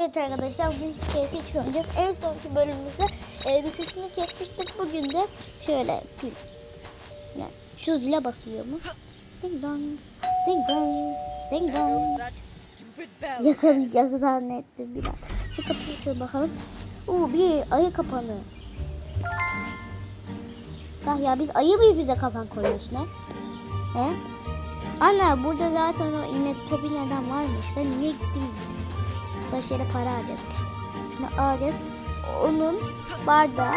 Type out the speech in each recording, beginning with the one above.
Evet arkadaşlar bugün skate geçiyorum. En sonki bölümümüzde elbisesini kesmiştik. Bugün de şöyle pil. Yani şu zile basılıyor mu? Ding dong, ding dong, ding dong. Yakalayacak zannettim biraz. Bir kapıyı açalım bakalım. Oo bir ayı kapanı. Bak ya biz ayı mıyız bize kapan koyuyorsun he? He? Anne burada zaten o iğne topi neden varmış. Ben niye gittim? Baş yere para harcadık. Şunu alacağız. Onun bardağı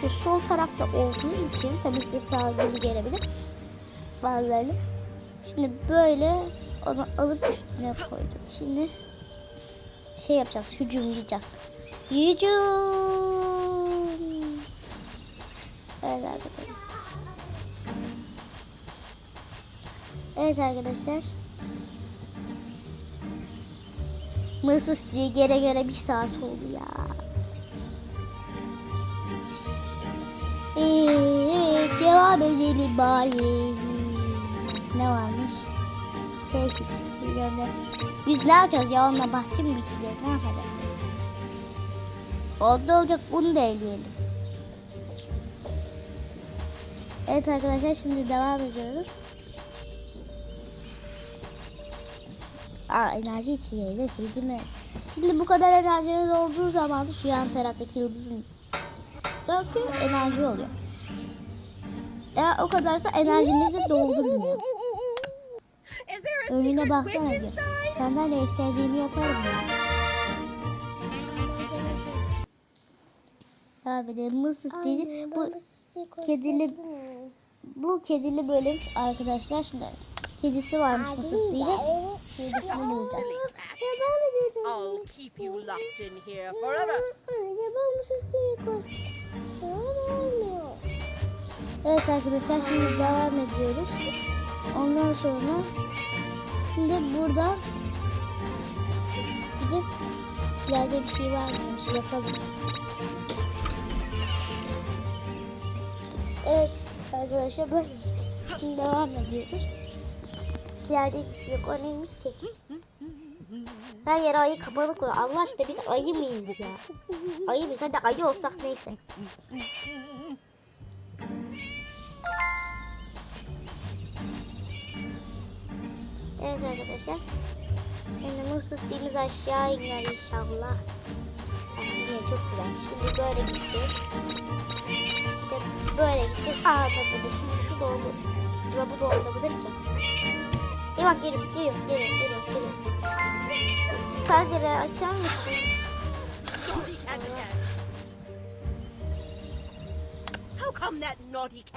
şu sol tarafta olduğu için tabii size sağ gibi gelebilir. Bazılarını. Şimdi böyle onu alıp üstüne koyduk. Şimdi şey yapacağız. Hücumlayacağız. Hücum. Evet arkadaşlar. Evet arkadaşlar. Mısız diye gere gere bir saat oldu ya. Evet devam edelim bari. Ne varmış? Şey fix. bilmem ne. Biz ne yapacağız ya onunla bahçe mi biçeceğiz ne yapacağız? Oldu olacak bunu da eleyelim. Evet arkadaşlar şimdi devam ediyoruz. Aa, enerji içeceği de sevdim mi? Şimdi bu kadar enerjiniz olduğu zaman da şu yan taraftaki yıldızın dökü enerji oluyor. Eğer o kadarsa enerjinizi doldurmuyor. Önüne baksana bir. Senden ne istediğimi yaparım ya. Abi de mısız diye bu kedili bu kedili bölüm arkadaşlar şimdi kedisi varmış mısız diye kedisini bulacağız. I'll keep you locked in here forever. Evet arkadaşlar şimdi devam ediyoruz. Ondan sonra şimdi burada gidip ileride bir şey var mıymış bakalım. Evet arkadaşlar böyle şimdi devam ediyoruz. İleride hiçbir şey yok. O neymiş çekiç. Her yer ayı kapalı koy. Allah aşkına biz ayı mıyız ya? Ayı mıyız? Hadi ayı olsak neyse. Evet arkadaşlar. Şimdi mısıstığımız aşağı iner inşallah. Ah, yine çok güzel. Şimdi böyle gideceğiz. Bir de böyle gideceğiz. Aa burada şimdi şu doldu. Acaba bu dolabilir ki? İyi bak geliyor, geliyor, geliyor, geliyor, geliyor. Pencere açar mısın?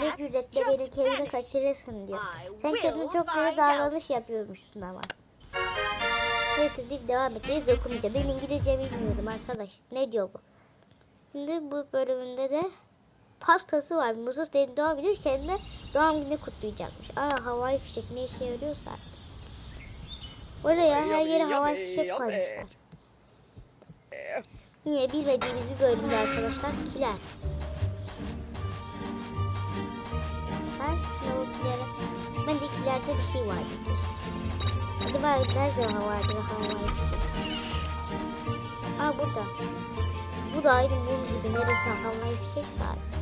Ne cüretle beni kendine kaçırırsın diyor. Sen kendine çok out. davranış yapıyormuşsun ama. Neyse deyip devam edeceğiz okumayacağım. Ben İngilizce bilmiyorum arkadaş. Ne diyor bu? Şimdi bu bölümünde de pastası var. Mısır senin doğum günü kendine doğum günü kutlayacakmış. Aa havai fişek ne işe yarıyorsa. Oraya her yere havai fişek koymuşlar. Niye bilmediğimiz bir bölümde arkadaşlar kiler. Bak kilere. Bence kilerde bir şey var kesin. Acaba nerede vardır havai fişek? Aa burada. Bu da aynı mum gibi neresi havai fişek sardı.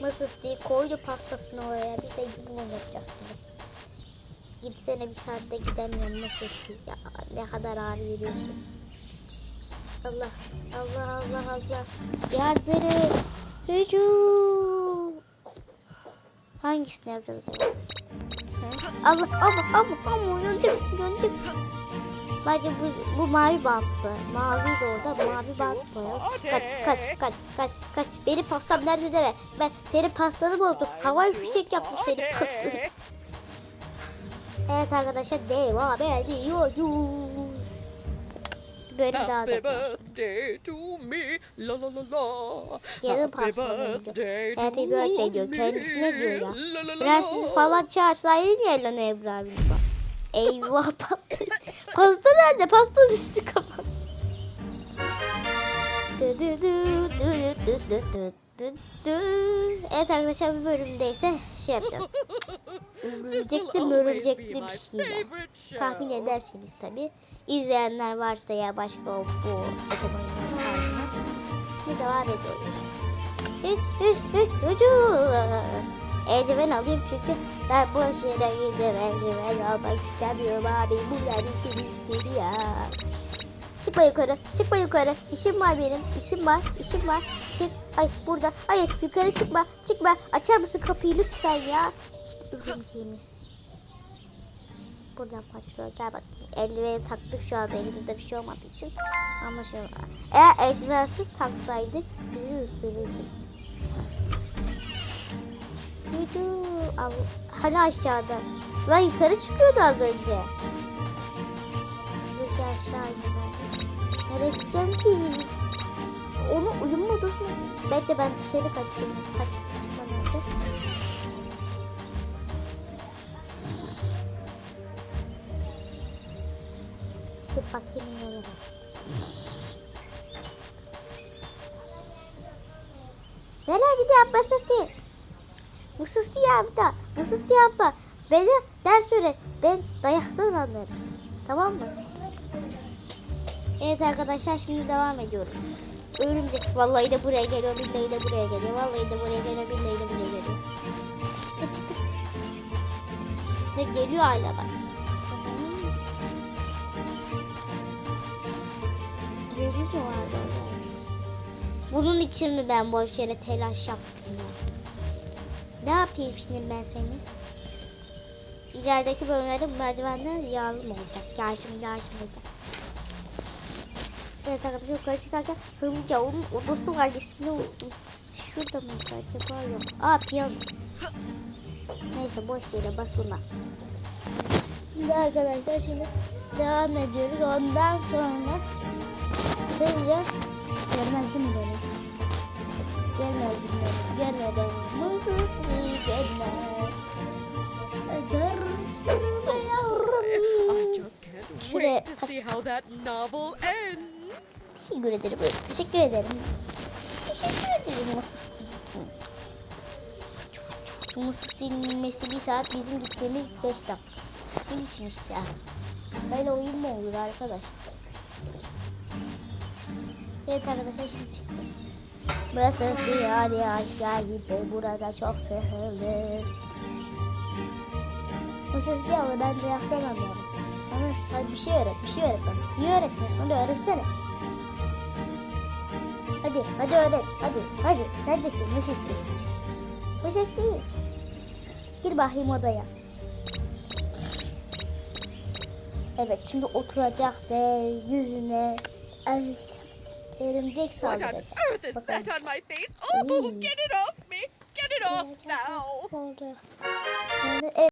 Mısır diye koydu pastasını oraya. Biz de bunu yapacağız şimdi. Gitsene bir saatte gidemiyorum Mısır ya ne kadar ağır yürüyorsun. Allah Allah Allah Allah yardım hücum hangisini yapacağız? Allah Allah Allah Allah yandık yandık Bence bu, bu mavi banttı. Mavi de orada mavi bant koyalım. Kaç kaç kaç kaç kaç. Benim pastam nerede deme. Ben senin pastanı buldum. Havai fişek yaptım senin pastanı. Evet arkadaşlar devam ediyoruz. Böyle daha da birthday to me, la la la la. Yarın pastanı diyor. Happy birthday diyor. Kendisine diyor ya. Prenses la. falan çağırsaydın ya Elena Ebru'yu bak. Eyvah pasta. Pasta nerede? Pasta üstü dü. Evet arkadaşlar bir bölümde ise şey yapacağım. Örümcekli mi örümcekli bir şeyler. Tahmin edersiniz tabi. İzleyenler varsa ya başka o bu çekim oyunları tarzına. Bir devam ediyoruz. Üç, üç, üç, üç, Eldiven alayım çünkü ben bu şeyden gidip eldiven almak istemiyorum abi. Bu yer için istedi ya. Çıkma yukarı, çıkma yukarı. İşim var benim, işim var, işim var. Çık, ay burada. Hayır, yukarı çıkma, çıkma. Açar mısın kapıyı lütfen ya? İşte örümceğimiz. Buradan başlıyor. Gel bakayım. Eldiveni taktık şu anda elimizde bir şey olmadığı için. Anlaşıyorum. Eğer eldivensiz taksaydık bizi ısırırdı. Hani aşağıda? Lan yukarı çıkıyordu az önce. Hızlıca aşağı ben de. Nereye gideceğim ki? Onu uyum odasına... Bence ben dışarı kaçayım. Kaç, kaçma nerede? Dur bakayım nereye. Nereye gidiyor abla ses değil. Mısız diye abla. Mısız diye abla. Beni ders öğret. Ben dayaktan anlarım. Tamam mı? Evet arkadaşlar şimdi devam ediyoruz. Örümcek vallahi de buraya geliyor, billahi de buraya geliyor, vallahi de buraya geliyor, billahi de buraya geliyor. Çıkı çıkı. Ne geliyor hala bak. Yıldız mı orada? Bunun için mi ben boş yere telaş yaptım ya? Ne yapayım şimdi ben seni? İlerideki bölümlerde bu merdivenler lazım olacak. Gel şimdi gel. Evet arkadaşlar yukarı çıkarken onun odası var ismini unuttum. Şurada mı acaba yok. Aa piyano. Neyse boş yere basılmaz. Şimdi arkadaşlar şimdi devam ediyoruz. Ondan sonra hızlıca görmez değil Görme beni. Mısır can't Şuraya kaç-. Teşekkür ederim. Teşekkür ederim. Teşekkür ederim Mısır'ın. Mısır'ın inmesi bir saat bizim gitmemiz 5 dakika. Bunun için işte. Böyle oyun mu olur arkadaş? Evet arkadaşlar şimdi çıktı. Burası diyari aşağı gibi burada çok sıhırlı. Mısır diye ama ben de yapamıyorum. Ama hadi bir şey öğret, bir şey öğret bana. Niye öğretmiyorsun? Hadi öğretsene. Hadi, hadi öğret. Hadi, hadi. Neredesin? Ne ses değil? Bu ses değil. Gir bakayım odaya. Evet, şimdi oturacak ve yüzüne ay, örümcek saldıracak. earth is Bakalım. on my face? Oh, get it off me! Get it off now! Oldu.